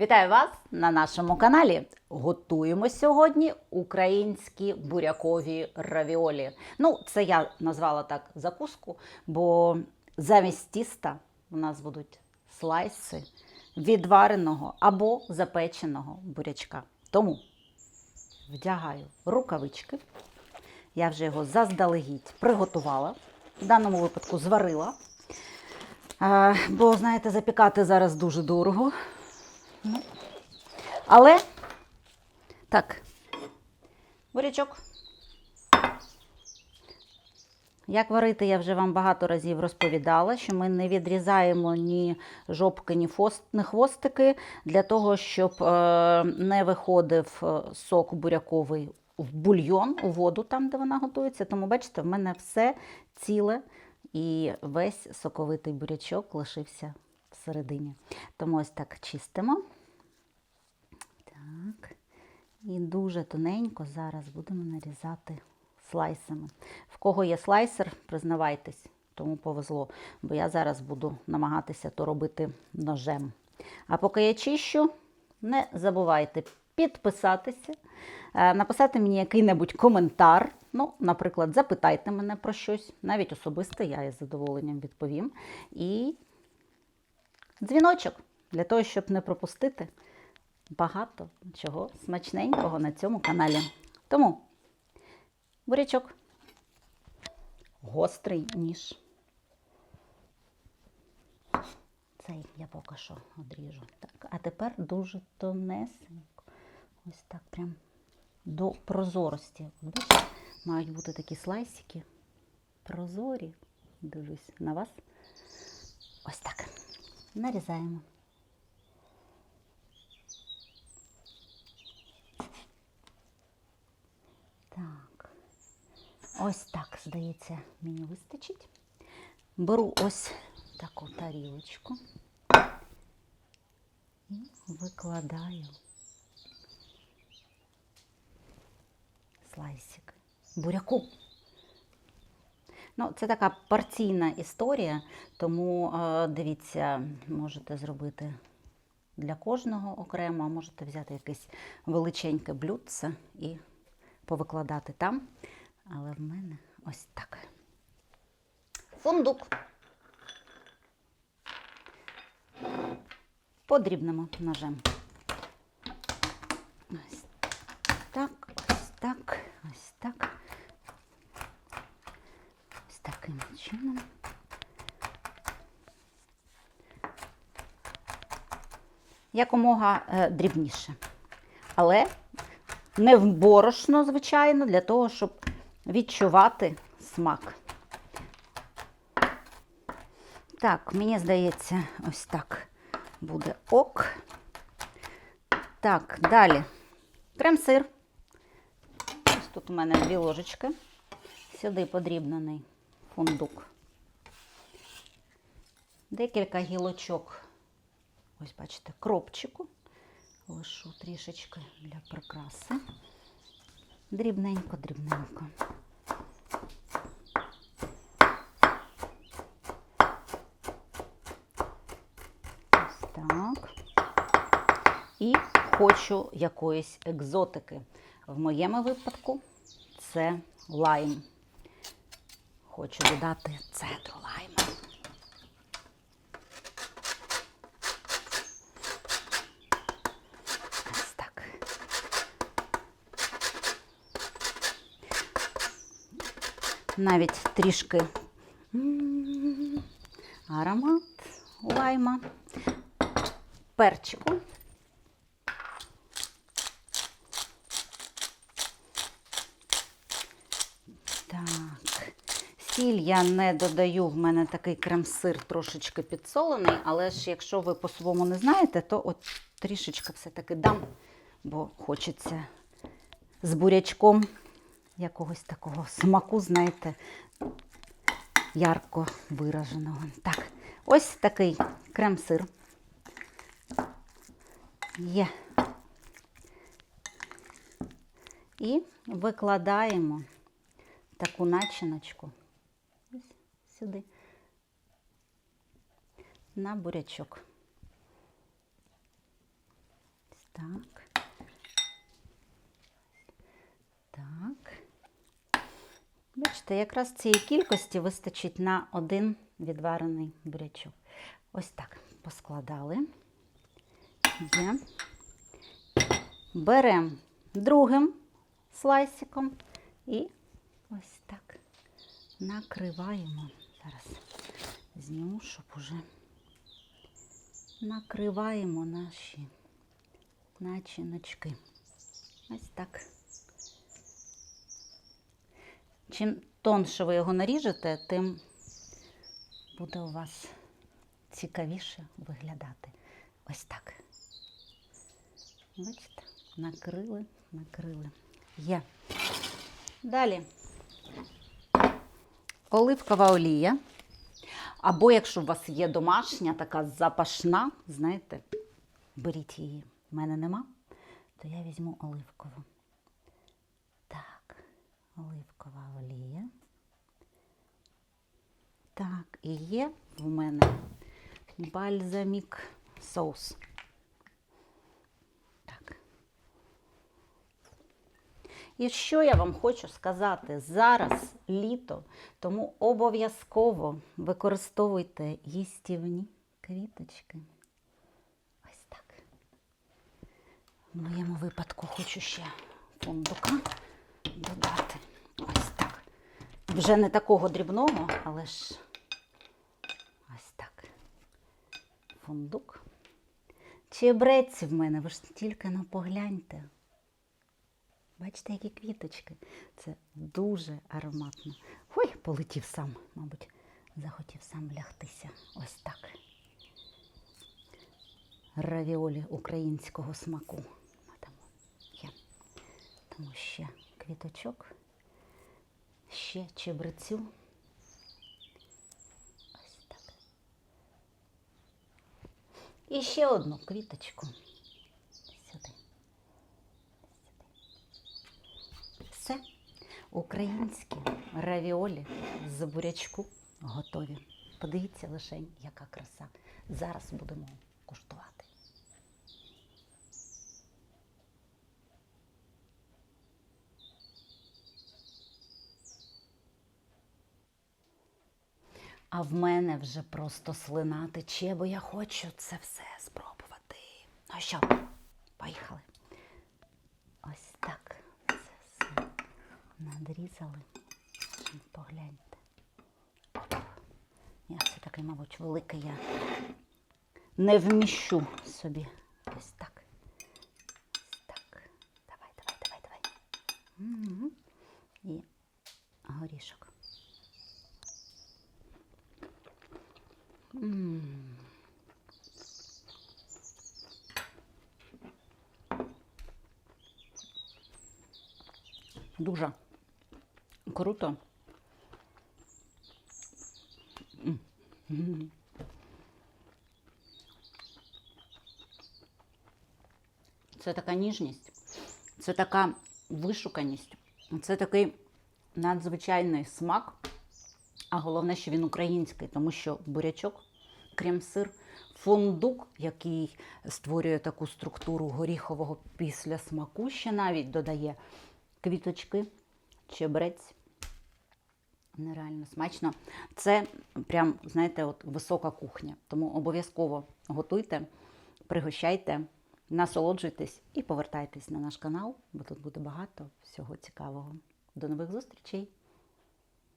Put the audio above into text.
Вітаю вас на нашому каналі. Готуємо сьогодні українські бурякові равіолі. Ну, це я назвала так закуску, бо замість тіста у нас будуть слайси відвареного або запеченого бурячка. Тому вдягаю рукавички. Я вже його заздалегідь приготувала. В даному випадку зварила. Бо, знаєте, запікати зараз дуже дорого. Але так, бурячок. Як варити, я вже вам багато разів розповідала, що ми не відрізаємо ні жопки, ні, хвостики для того, щоб е, не виходив е, сок буряковий в бульйон, у воду, там, де вона готується. Тому, бачите, в мене все ціле і весь соковитий бурячок лишився всередині. Тому ось так чистимо. Так. І дуже тоненько зараз будемо нарізати слайсами. В кого є слайсер, признавайтесь, тому повезло, бо я зараз буду намагатися то робити ножем. А поки я чищу, не забувайте підписатися, е, написати мені який-небудь коментар. Ну, наприклад, запитайте мене про щось, навіть особисто, я із задоволенням відповім. І дзвіночок для того, щоб не пропустити багато чого смачненького на цьому каналі. Тому бурячок, гострий ніж. Цей я поки що одріжу. Так, а тепер дуже тонесенько. Ось так прям до прозорості. Бачите, мають бути такі слайсики прозорі. Дивлюсь на вас. Ось так. Нарізаємо. Так. Ось так, здається, мені вистачить. Беру ось таку тарілочку і викладаю слайсик. Буряку. Ну, це така порційна історія, тому е, дивіться, можете зробити для кожного окремо, а можете взяти якесь величеньке блюдце і повикладати там. Але в мене ось так. Фундук. Подрібнемо ножем. Ось так, ось так, ось так. Таким чином. Якомога е, дрібніше. Але не в борошно, звичайно, для того, щоб відчувати смак. Так, мені здається, ось так буде ок. Так, далі крем-сир. Ось тут у мене дві ложечки. Сюди подрібнений фундук. Декілька гілочок, ось бачите, кропчику. Лишу трішечки для прикраси. Дрібненько, дрібненько. Ось так. І хочу якоїсь екзотики. В моєму випадку це лайм. Хочу додати цедру лайма. Ось так. Навіть трішки аромат лайма, перчику. Так, сіль я не додаю, в мене такий крем-сир трошечки підсолений, але ж якщо ви по-своєму не знаєте, то от трішечки все-таки дам, бо хочеться з бурячком якогось такого смаку, знаєте, ярко вираженого. Так, ось такий крем-сир. Є. І викладаємо таку начиночку сюди на бурячок. Так. Так. Бачите, якраз цієї кількості вистачить на один відварений бурячок. Ось так поскладали. Є. Беремо другим слайсиком і ось так накриваємо. Зараз зніму, щоб уже накриваємо наші начиночки. Ось так. Чим тонше ви його наріжете, тим буде у вас цікавіше виглядати. Ось так. Бачите? Накрили, накрили. Є. Далі. Оливкова олія. Або якщо у вас є домашня, така запашна, знаєте, беріть її. У мене нема, то я візьму оливкову. Так, оливкова олія. Так, і є в мене бальзамік соус. Так. І що я вам хочу сказати? Зараз літо, тому обов'язково використовуйте їстівні квіточки. Ось так. В моєму випадку хочу ще фундука додати. Ось так. Вже не такого дрібного, але ж ось так. Фундук. Чебрець в мене, ви ж тільки ну погляньте. Бачите, які квіточки. Це дуже ароматно. Ой, полетів сам, мабуть, захотів сам лягтися. Ось так. Равіолі українського смаку. Там є. Тому ще квіточок, ще чебрецю. Ось так. І ще одну квіточку. Сюди. Все. Українські равіолі з бурячку готові. Подивіться лише, яка краса. Зараз будемо куштувати. А в мене вже просто слина тече, бо я хочу це все спробувати. Ну що, поїхали. Ось так надрізали. Погляньте. Я все таки, мабуть, великий я не вміщу собі. Ось так. Так. Давай, давай, давай, давай. Мгм. І горішок. М. Дуже круто. Це така ніжність, це така вишуканість, це такий надзвичайний смак. А головне, що він український, тому що бурячок, крем-сир, фундук, який створює таку структуру горіхового після смаку, ще навіть додає квіточки, чебрець. Нереально смачно. Це прям, знаєте, от висока кухня. Тому обов'язково готуйте, пригощайте, насолоджуйтесь і повертайтесь на наш канал, бо тут буде багато всього цікавого. До нових зустрічей!